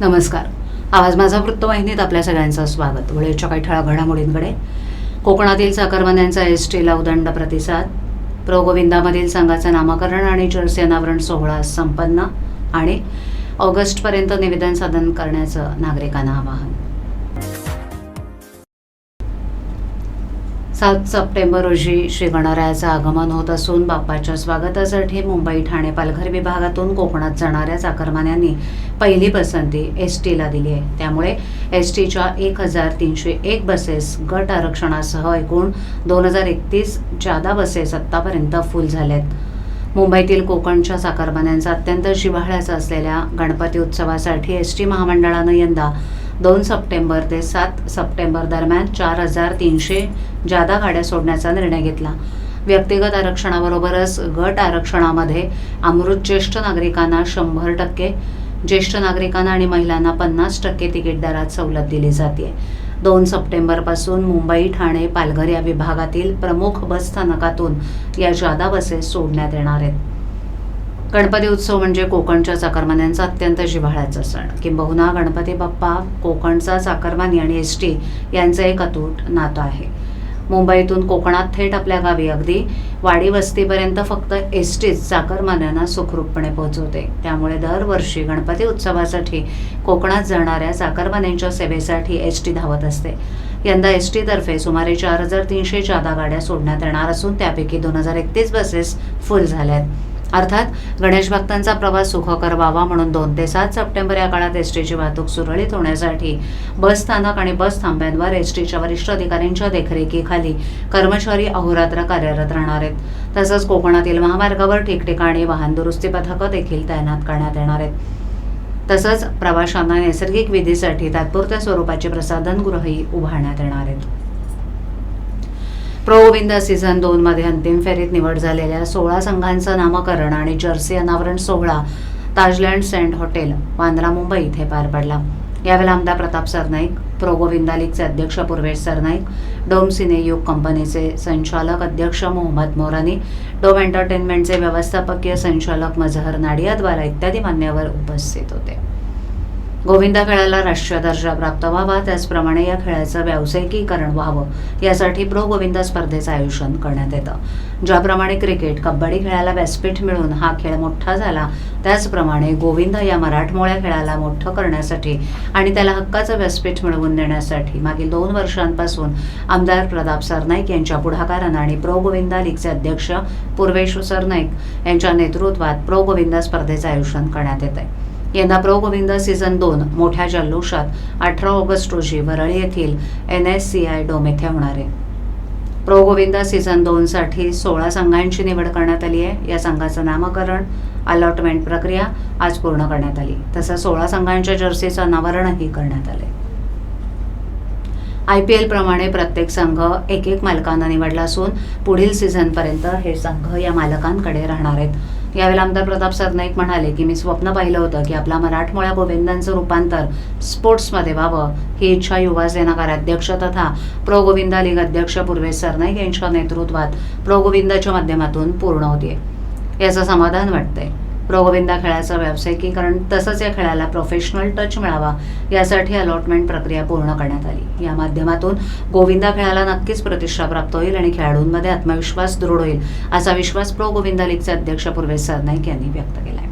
नमस्कार. आवाज माझा वृत्तवाहिनीत आपल्या सगळ्यांचं स्वागत. वेळेच्या काही ठळा घडामोडींकडे. कोकणातील चाकरमान्यांचा एस टीला उदंड प्रतिसाद. प्रो गोविंदामधील संघाचं नामकरण आणि जर्सी अनावरण सोहळा संपन्न आणि ऑगस्टपर्यंत निवेदन सादर करण्याचं नागरिकांना आवाहन. सात सप्टेंबर रोजी श्री गणरायाचं आगमन होत असून बाप्पाच्या स्वागतासाठी मुंबई ठाणे पालघर विभागातून कोकणात जाणाऱ्या चाकरमान्यांनी पहिली पसंती एस टीला दिली आहे. त्यामुळे एस टीच्या एक हजार तीनशे एक बसेस गट आरक्षणासह एकूण दोन हजार एकतीस जादा बसेस आत्तापर्यंत फुल झाल्यात. मुंबईतील कोकणच्या चाकरमान्यांचा अत्यंत जिव्हाळ्याचा असलेल्या गणपती उत्सवासाठी एस टी महामंडळानं यंदा दोन सप्टेंबर ते सात सप्टेंबर दरम्यान चार हजार तीनशे जादा गाड्या सोडण्याचा निर्णय घेतला. व्यक्तिगत आरक्षणाबरोबरच गट आरक्षणामध्ये अमृत ज्येष्ठ नागरिकांना शंभर टक्के ज्येष्ठ नागरिकांना आणि महिलांना पन्नास टक्के तिकीट दरात सवलत दिली जाते. दोन सप्टेंबरपासून मुंबई ठाणे पालघर या विभागातील प्रमुख बस स्थानकातून या जादा बसेस सोडण्यात येणार आहेत. गणपती उत्सव म्हणजे कोकणच्या चाकरमान्यांचा अत्यंत जिव्हाळ्याचा सण. किंबहुना गणपती बाप्पा कोकणचा चाकरमानी आणि एस टी यांचं एक अतूट नातं आहे. मुंबईतून कोकणात थेट आपल्या गावी अगदी वाडी वस्तीपर्यंत फक्त एस टीच चाकरमान्यांना सुखरूपपणे पोहोचवते. त्यामुळे दरवर्षी गणपती उत्सवासाठी कोकणात जाणाऱ्या चाकरमान्यांच्या सेवेसाठी एस टी धावत असते. यंदा एस टीतर्फे सुमारे चार हजार तीनशे जादा गाड्या सोडण्यात येणार असून त्यापैकी दोन हजार एकतीस बसेस फुल झाल्या आहेत अर्थात गणेश भक्तांचा प्रवास सुखकर व्हावा म्हणून दोन ते सात सप्टेंबर या काळात एस टीची वाहतूक सुरळीत होण्यासाठी बस स्थानक आणि बस थांब्यांवर एस टीच्या वरिष्ठ अधिकाऱ्यांच्या देखरेखीखाली कर्मचारी अहोरात्र कार्यरत राहणार आहेत. तसंच कोकणातील महामार्गावर ठिकठिकाणी वाहन दुरुस्ती पथकं देखील तैनात करण्यात येणार आहेत. तसंच प्रवाशांना नैसर्गिक विधीसाठी तात्पुरत्या स्वरूपाचे प्रसाधनगृहही उभारण्यात येणार आहेत. प्रो सीझन दोन मध्ये अंतिम फेरीत निवड झालेल्या सोळा संघांचं नामकरण आणि जर्सी अनावरण सोहळा ताजलँड सेंट हॉटेल वांद्रा मुंबई इथे पार पडला. यावेळेला आमदार प्रताप सरनाईक प्रो गोविंदा लीगचे अध्यक्ष पूर्वेश सरनाईक डोम सिने युग कंपनीचे संचालक अध्यक्ष मोहम्मद मोरानी डोम एंटरटेनमेंटचे व्यवस्थापकीय संचालक मजहर नाडियाद्वारा इत्यादी मान्यवर उपस्थित होते. गोविंदा खेळाला राष्ट्रीय दर्जा प्राप्त व्हावा त्याचप्रमाणे या खेळाचं व्यावसायिकीकरण व्हावं यासाठी प्रो गोविंदा स्पर्धेचं आयोजन करण्यात येतं. ज्याप्रमाणे क्रिकेट कबड्डी खेळाला व्यासपीठ मिळून हा खेळ मोठा झाला त्याचप्रमाणे गोविंदा या मराठमोळ्या खेळाला मोठं करण्यासाठी आणि त्याला हक्काचं व्यासपीठ मिळवून देण्यासाठी मागील दोन वर्षांपासून आमदार प्रताप सरनाईक यांच्या पुढाकारानं आणि प्रो गोविंदा लीगचे अध्यक्ष पूर्वेश सरनाईक यांच्या नेतृत्वात प्रो गोविंदा स्पर्धेचं आयोजन करण्यात येत आहे यंदा प्रो गोविंद सीझन दोन मोठ्या जल्लोषात अठरा ऑगस्ट रोजी वरळी येथील N S C I dome येथे होणार आहे. प्रो गोविंद सीझन दोनसाठी सोळा संघांची निवड करण्यात आली आहे. या संघाचं नामकरण अलॉटमेंट प्रक्रिया आज पूर्ण करण्यात आली. तसंच सोळा संघांच्या जर्सीचं अनावरणही करण्यात आले आय पी एलप्रमाणे प्रत्येक संघ एक एक मालकांना निवडला असून पुढील सीझनपर्यंत हे संघ या मालकांकडे राहणार आहेत. यावेळेला आमदार प्रताप सरनाईक म्हणाले की मी स्वप्न पाहिलं होतं की आपला मराठमोळ्या गोविंदांचं रूपांतर स्पोर्ट्समध्ये व्हावं. ही इच्छा युवा सेना कार्याध्यक्ष तथा प्रो गोविंदा लीग अध्यक्ष पूर्वेश सरनाईक यांच्या नेतृत्वात प्रो गोविंदाच्या माध्यमातून पूर्ण होते याचं समाधान वाटतंय. प्रो गोविंदा व्यावसायिकीकरण तसंच या खेळाला प्रोफेशनल टच मिळावा यासाठी अलॉटमेंट प्रक्रिया पूर्ण करण्यात आली. या माध्यमातून गोविंदा खेळाला नक्कीच प्रतिष्ठा प्राप्त होईल आणि खेळाडूंमध्ये आत्मविश्वास दृढ होईल असा विश्वास प्रो गोविंदा लीगचे अध्यक्ष पूर्वेश सरनाईक यांनी व्यक्त केला आहे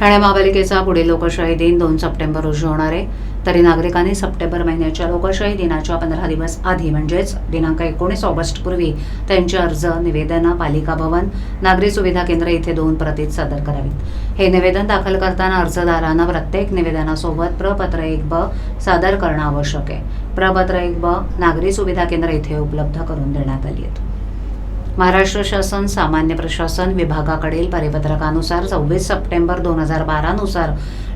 ठाणे महापालिकेचा पुढील लोकशाही दिन दोन सप्टेंबर रोजी होणार आहे. तरी नागरिकांनी सप्टेंबर महिन्याच्या लोकशाही दिनाच्या पंधरा दिवस आधी म्हणजेच दिनांक एकोणीस ऑगस्ट पूर्वी त्यांचे अर्ज निवेदनं पालिका भवन नागरी सुविधा केंद्र इथे दोन प्रतीत सादर करावीत. हे निवेदन दाखल करताना अर्जदारांना प्रत्येक निवेदनासोबत प्रपत्र एक ब सादर करणं आवश्यक आहे. प्रपत्र एक ब नागरी सुविधा केंद्र इथे उपलब्ध करून देण्यात आली आहेत. महाराष्ट्र शासन सामान्य प्रशासन विभागाकडील परिपत्रकानुसार सव्वीस सप्टेंबर दोन हजार बारानुसार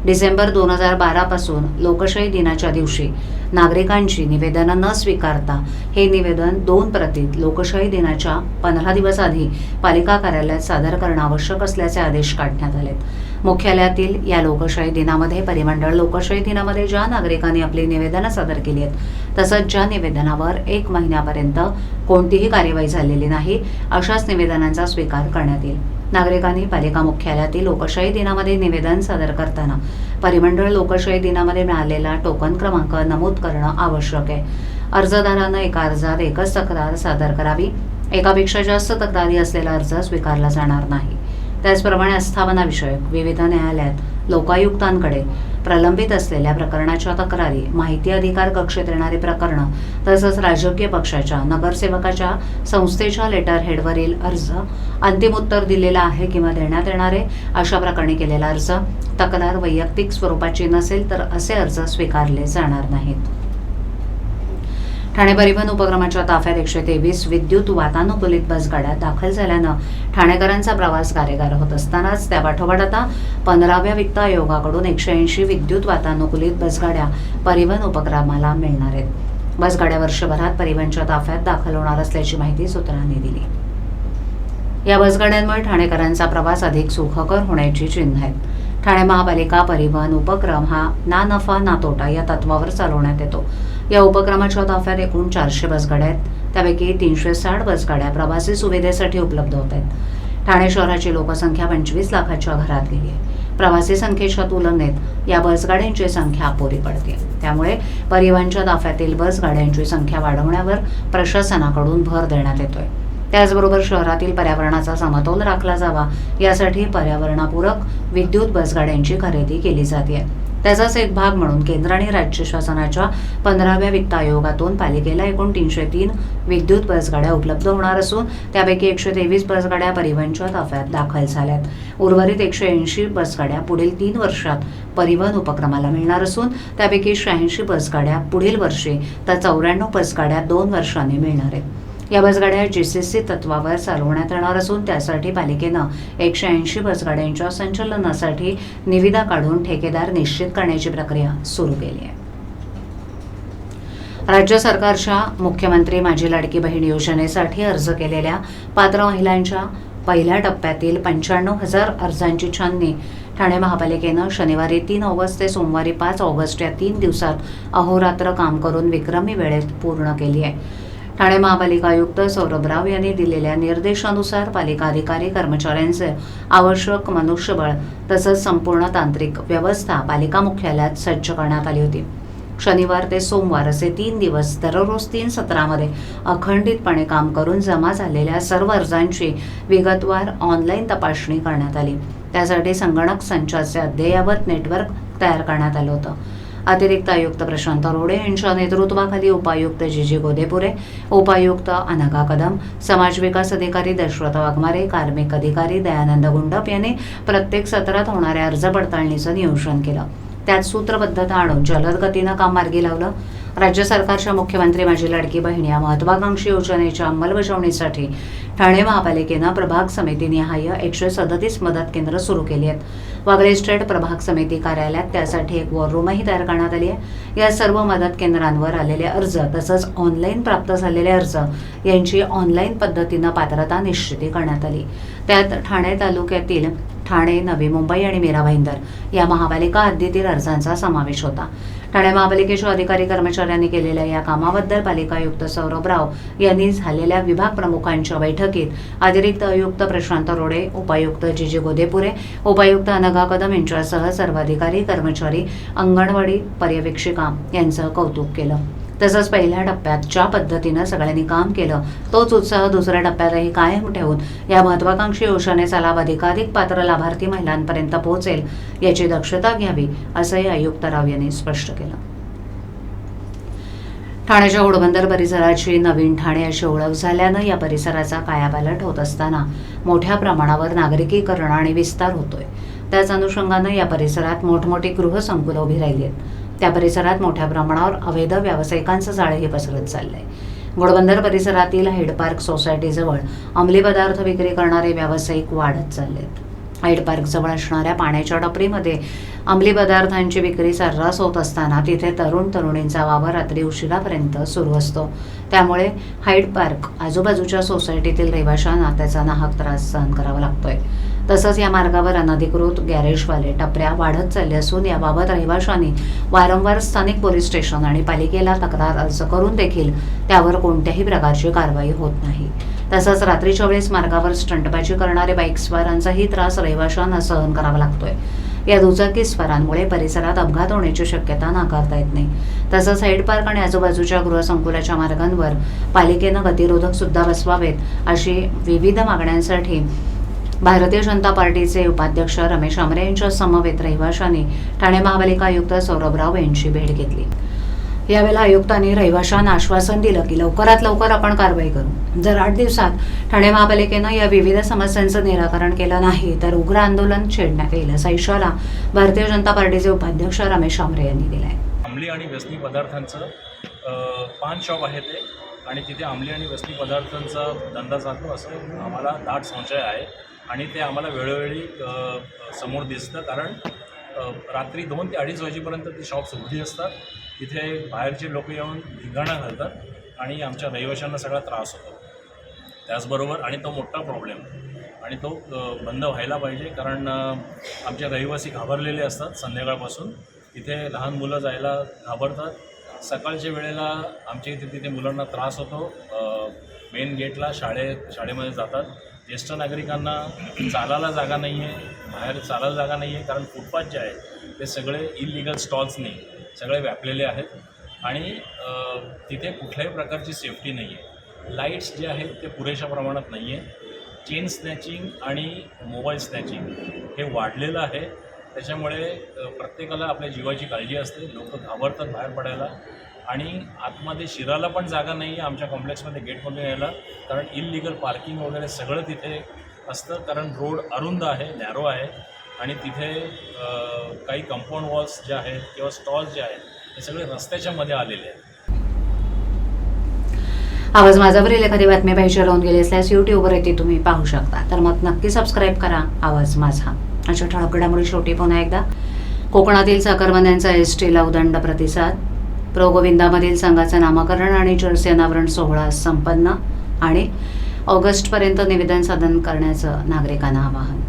डिसेंबर दोन हजार बारापासून लोकशाही दिनाच्या दिवशी नागरिकांची निवेदनं न स्वीकारता हे निवेदन दोन प्रतीत लोकशाही दिनाच्या पंधरा दिवस आधी पालिका कार्यालयात सादर करणं आवश्यक असल्याचे आदेश काढण्यात आलेत. मुख्यालयातील या लोकशाही दिनामध्ये परिमंडळ लोकशाही दिनामध्ये ज्या नागरिकांनी आपली निवेदनं सादर केली आहेत तसंच ज्या निवेदनावर एक महिन्यापर्यंत कोणतीही कार्यवाही झालेली नाही अशाच निवेदनांचा स्वीकार करण्यात येईल. नागरिकांनी पालिका मुख्यालयातील लोकशाही दिनामध्ये निवेदन सादर करताना परिमंडळ लोकशाही दिनामध्ये मिळालेला टोकन क्रमांक नमूद करणं आवश्यक आहे. अर्जदारानं एका अर्जात एकच तक्रार सादर करावी. एकापेक्षा जास्त तक्रारी असलेला अर्ज स्वीकारला जाणार नाही. त्याचप्रमाणे आस्थापनाविषयक विविध न्यायालयात लोकायुक्तांकडे प्रलंबित असलेल्या प्रकरणाच्या तक्रारी माहिती अधिकार कक्षेत येणारी प्रकरणं तसंच राजकीय पक्षाच्या नगरसेवकाच्या संस्थेच्या लेटर हेडवरील अर्ज अंतिम उत्तर दिलेला आहे किंवा देण्यात येणारे अशा प्रकरणी केलेला अर्ज तक्रार वैयक्तिक स्वरूपाची नसेल तर असे अर्ज स्वीकारले जाणार नाहीत. ठाणे परिवहन उपक्रमाच्या ताफ्यात एकशे तेवीस विद्युत वातानुकूलित बसगाड्या दाखल झाल्यानं ठाणेकरांचा प्रवास कार्यगार होत असतानाच त्या पाठोपाठ आता पंधराव्या वित्त आयोगाकडून एकशे ऐंशी विद्युत वातानुकूलित बसगाड्या परिवहन उपक्रमाला मिळणार आहेत. बसगाड्या वर्षभरात परिवहनच्या ताफ्यात दाखल होणार असल्याची माहिती सूत्रांनी दिली. या बसगाड्यांमुळे ठाणेकरांचा प्रवास अधिक सुखकर होण्याची चिन्ह आहेत. ठाणे महापालिका परिवहन उपक्रम हा ना नफा ना तोटा या तत्वावर चालवण्यात येतो. या उपक्रमाच्या ताफ्यात एकूण चारशे बसगाड्या आहेत. त्यापैकी तीनशे साठ बसगाड्या प्रवासी सुविधेसाठी उपलब्ध होत आहेत. ठाणे शहराची लोकसंख्या पंचवीस लाखाच्या घरात गेली आहे. प्रवासी संख्येच्या तुलनेत या बसगाड्यांची संख्या अपुरी पडते. त्यामुळे परिवहनच्या ताफ्यातील बसगाड्यांची संख्या वाढवण्यावर प्रशासनाकडून भर देण्यात येतोय. त्याचबरोबर शहरातील पर्यावरणाचा समतोल राखला जावा यासाठी पर्यावरणापूरक विद्युत बसगाड्यांची खरेदी केली जाते. त्याचाच एक भाग म्हणून केंद्र आणि राज्य शासनाच्या पंधराव्या वित्त आयोगातून पालिकेला एकूण तीनशे तीन विद्युत बसगाड्या उपलब्ध होणार असून त्यापैकी एकशे तेवीस बसगाड्या परिवहनच्या ताफ्यात दाखल झाल्यात. उर्वरित एकशे ऐंशी बसगाड्या पुढील तीन वर्षात परिवहन उपक्रमाला मिळणार असून त्यापैकी शहाऐंशी बसगाड्या पुढील वर्षी तर चौऱ्याण्णव बसगाड्या दोन वर्षांनी मिळणार आहेत. या बसगाड्या जीसीसी तत्वावर चालवण्यात येणार असून त्यासाठी पालिकेनं एकशे ऐंशी बसगाड्यांच्या संचलनासाठी निविदा काढून ठेकेदार निश्चित करण्याची प्रक्रिया सुरू केली आहे. राज्य सरकारच्या मुख्यमंत्री माझी लाडकी बहीण योजनेसाठी अर्ज केलेल्या पात्र महिलांच्या पहिल्या टप्प्यातील पंच्याण्णव हजार अर्जांची छाननी ठाणे महापालिकेनं शनिवारी तीन ऑगस्ट ते सोमवारी पाच ऑगस्ट या तीन दिवसात अहोरात्र काम करून विक्रमी वेळेत पूर्ण केली आहे. ठाणे महापालिका आयुक्त सौरभ राव यांनी दिलेल्या निर्देशानुसार पालिका अधिकारी कर्मचाऱ्यांचे आवश्यक मनुष्यबळ तसंच संपूर्ण तांत्रिक व्यवस्था पालिका मुख्यालयात सज्ज करण्यात आली होती. शनिवार ते सोमवार असे तीन दिवस दररोज तीन सत्रामध्ये अखंडितपणे काम करून जमा झालेल्या सर्व अर्जांची विगतवार ऑनलाईन तपासणी करण्यात आली. त्यासाठी संगणक संचाचे अद्ययावत नेटवर्क तयार करण्यात आलं होतं. अतिरिक्त आयुक्त प्रशांत रोडे यांच्या नेतृत्वाखाली उपायुक्त जी जी गोदेपुरे उपायुक्त अनघा कदम समाज विकास अधिकारी दशरथ वाघमारे कार्मिक अधिकारी दयानंद गुंडप यांनी प्रत्येक सत्रात होणाऱ्या अर्ज पडताळणीचं नियोजन केलं. त्यात सूत्रबद्धता आणून जलद गतीनं काम मार्गी लावलं. राज्य सरकारच्या मुख्यमंत्री माझी लाडकी बहीण या महत्वाकांक्षी योजनेच्या अंमलबजावणीसाठी ठाणे महापालिकेनं प्रभाग समितीनिहाय एकशे सदतीस मदत केंद्र सुरू केली आहेत. वागळे स्टेट प्रभाग समिती कार्यालयात त्यासाठी एक वॉर रूमही तयार करण्यात आली आहे. या सर्व मदत केंद्रांवर आलेले अर्ज तसंच ऑनलाईन प्राप्त झालेले अर्ज यांची ऑनलाईन पद्धतीनं पात्रता निश्चिती करण्यात आली. त्यात ठाणे तालुक्यातील ठाणे नवी मुंबई आणि मीरा भाईंदर या महापालिका हद्दीतील अर्जांचा समावेश होता. ठाणे महापालिकेच्या अधिकारी कर्मचाऱ्यांनी केलेल्या या कामाबद्दल पालिका आयुक्त सौरभ राव यांनी झालेल्या विभाग प्रमुखांच्या बैठकीत अतिरिक्त आयुक्त प्रशांत रोडे उपायुक्त जी जी गोदेपुरे उपायुक्त अनघा कदम यांच्यासह सर्व अधिकारी कर्मचारी अंगणवाडी पर्यवेक्षिका यांचं कौतुक केलं. तसंच पहिल्या टप्प्यात ज्या पद्धतीनं सगळ्यांनी काम केलं तोच उत्साह दुसऱ्या टप्प्यातही कायम ठेवून या महत्वाकांक्षी योजनेचा लाभ अधिकाधिक पात्र लाभार्थी महिलांपर्यंत पोहोचेल याची दक्षता घ्यावी असंही आयुक्त राव यांनी स्पष्ट केलं. ठाण्याच्या घोडबंदर परिसराची नवीन ठाणे अशी ओळख झाल्यानं या परिसराचा कायापालट होत असताना मोठ्या प्रमाणावर नागरिकीकरण आणि विस्तार होतोय. त्याच अनुषंगानं या परिसरात मोठमोठी गृहसंकुलं उभी राहिली आहेत. त्या परिसरात मोठ्या प्रमाणावर अवैध व्यावसायिकांचं जाळंही पसरत चाललंय. घोडबंदर परिसरातील हेडपार्क सोसायटीजवळ अंमली पदार्थ विक्री करणारे व्यावसायिक वाढत चाललेत. हाईड पार्कजवळ असणाऱ्या पाण्याच्या टपरीमध्ये अंमली पदार्थांची विक्री सर्रास होत असताना तिथे तरुण तरुणींचा वावर रात्री उशिरापर्यंत सुरू असतो. त्यामुळे हाईड पार्क आजूबाजूच्या सोसायटीतील रहिवाशांना त्याचा नाहक त्रास सहन करावा लागतोय. तसंच या मार्गावर अनधिकृत गॅरेजवाले टपऱ्या वाढत चालले असून याबाबत रहिवाशांनी वारंवार स्थानिक पोलीस स्टेशन आणि पालिकेला तक्रार अर्ज करून देखील त्यावर कोणत्याही प्रकारची कारवाई होत नाही. तसंच रात्रीच्या वेळेस मार्गावर स्टंटबाजी करणारे बाईकस्वारांचाही त्रास रहिवाशांना सहन करावा लागतोय. या दुचाकी स्वारांमुळे परिसरात अपघात होण्याची शक्यता नाकारता येत नाही. तसंच हेड पार्क आणि आजूबाजूच्या गृहसंकुलाच्या मार्गांवर पालिकेनं गतिरोधक सुद्धा बसवावेत अशी विविध मागण्यांसाठी भारतीय जनता पार्टीचे उपाध्यक्ष रमेश आमरे यांच्या समवेत रहिवाशांनी ठाणे महापालिका आयुक्त सौरभ राव यांची भेट घेतली. यावेळेला आयुक्तांनी रहिवाशांना आश्वासन दिलं की लवकरात लवकर आपण कारवाई करू. जर आठ दिवसात ठाणे महापालिकेनं या विविध समस्यांचं निराकरण केलं नाही तर उग्र आंदोलन छेडण्यात येईल असा इशारा भारतीय जनता पार्टीचे उपाध्यक्ष रमेश आमरे यांनी दिलाय. अंमली आणि व्यसनी पदार्थांचं पान शॉप आहे ते आणि तिथे अंमली आणि व्यसनी पदार्थांचा धंदा चालतो असं आम्हाला दाट संशय आहे. आणि ते आम्हाला वेळोवेळी समोर दिसतं. कारण रात्री दोन ते अडीच वाजेपर्यंत ती शॉप्स उघडी असतात. तिथे बाहेरचे लोक येऊन धिंगाणा घालतात आणि आमच्या रहिवाशांना सगळा त्रास होतो. त्याचबरोबर आणि तो मोठा प्रॉब्लेम आणि तो बंद व्हायला पाहिजे. कारण आमचे रहिवासी घाबरलेले असतात संध्याकाळपासून. तिथे लहान मुलं जायला घाबरतात. सकाळच्या वेळेला आमच्या इथे तिथे मुलांना त्रास होतो. मेन गेटला शाळे शाळेमध्ये जातात. ज्येष्ठ नागरिकांना चालायला जागा नाही आहे बाहेर चालायला जागा नाही आहे कारण फुटपाथ जे आहे ते सगळे इलिगल स्टॉल्सनी सगळे व्यापलेले आहेत. आणि तिथे कुठल्याही प्रकारची सेफ्टी नाही आहे. लाईट्स जे आहेत ते पुरेशा प्रमाणात नाही आहे. चेन स्नॅचिंग आणि मोबाईल स्नॅचिंग हे वाढलेलं आहे. त्याच्यामुळे प्रत्येकाला आपल्या जीवाची काळजी असते. लोक घाबरतात बाहेर पडायला. आणि आतमध्ये शिराला पण जागा नाही आहे आमच्या कॉम्प्लेक्समध्ये गेटमधून यायला कारण इलिगल पार्किंग वगैरे सगळं तिथे असतं कारण रोड अरुंद आहे नॅरो आहे. आणि तिथे काही कंपाऊंड वॉल्स जे आहेत किंवा स्टॉल्स जे आहेत ते सगळे रस्त्याच्या मध्ये आलेले आहेत. आवाज माझावरील एखादी बातमी पाहिजे राहून गेली असल्यास युट्यूबवर ती तुम्ही पाहू शकता. तर मग नक्की सबस्क्राईब करा आवाज माझा. अशा ठळक घडामोडी शेवटी पुन्हा एकदा. कोकणातील चाकरमान्यांचा एस टीला उदंड प्रतिसाद. प्रो गोविंदामधील संघाचं नामकरण आणि जर्सी अनावरण सोहळा संपन्न आणि ऑगस्टपर्यंत निवेदन सादर करण्याचं नागरिकांना आवाहन.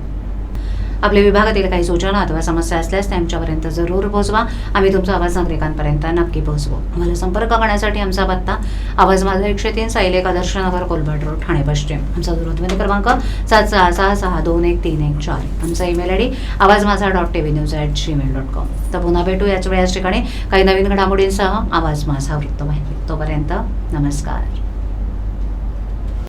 आपल्या विभागातील काही सूचना अथवा समस्या असल्यास त्या आमच्यापर्यंत जरूर पोहोचवा. आम्ही तुमचा आवाज नागरिकांपर्यंत नक्की पोहोचवू. आम्हाला संपर्क करण्यासाठी आमचा पत्ता आवाज माझा एकशे तीन साईलेक आदर्श नगर कोलबट रोड ठाणे पश्चिम. आमचा दूरध्वनी क्रमांक सात सहा सहा सहा दोन एक तीन एक चार. आमचा email I D Awaaz Maza dot TV news at Gmail dot com. तर पुन्हा भेटू याच वेळी याच ठिकाणी काही नवीन घडामोडींसह आवाज माझा वृत्तवाहिनी तोपर्यंत नमस्कार.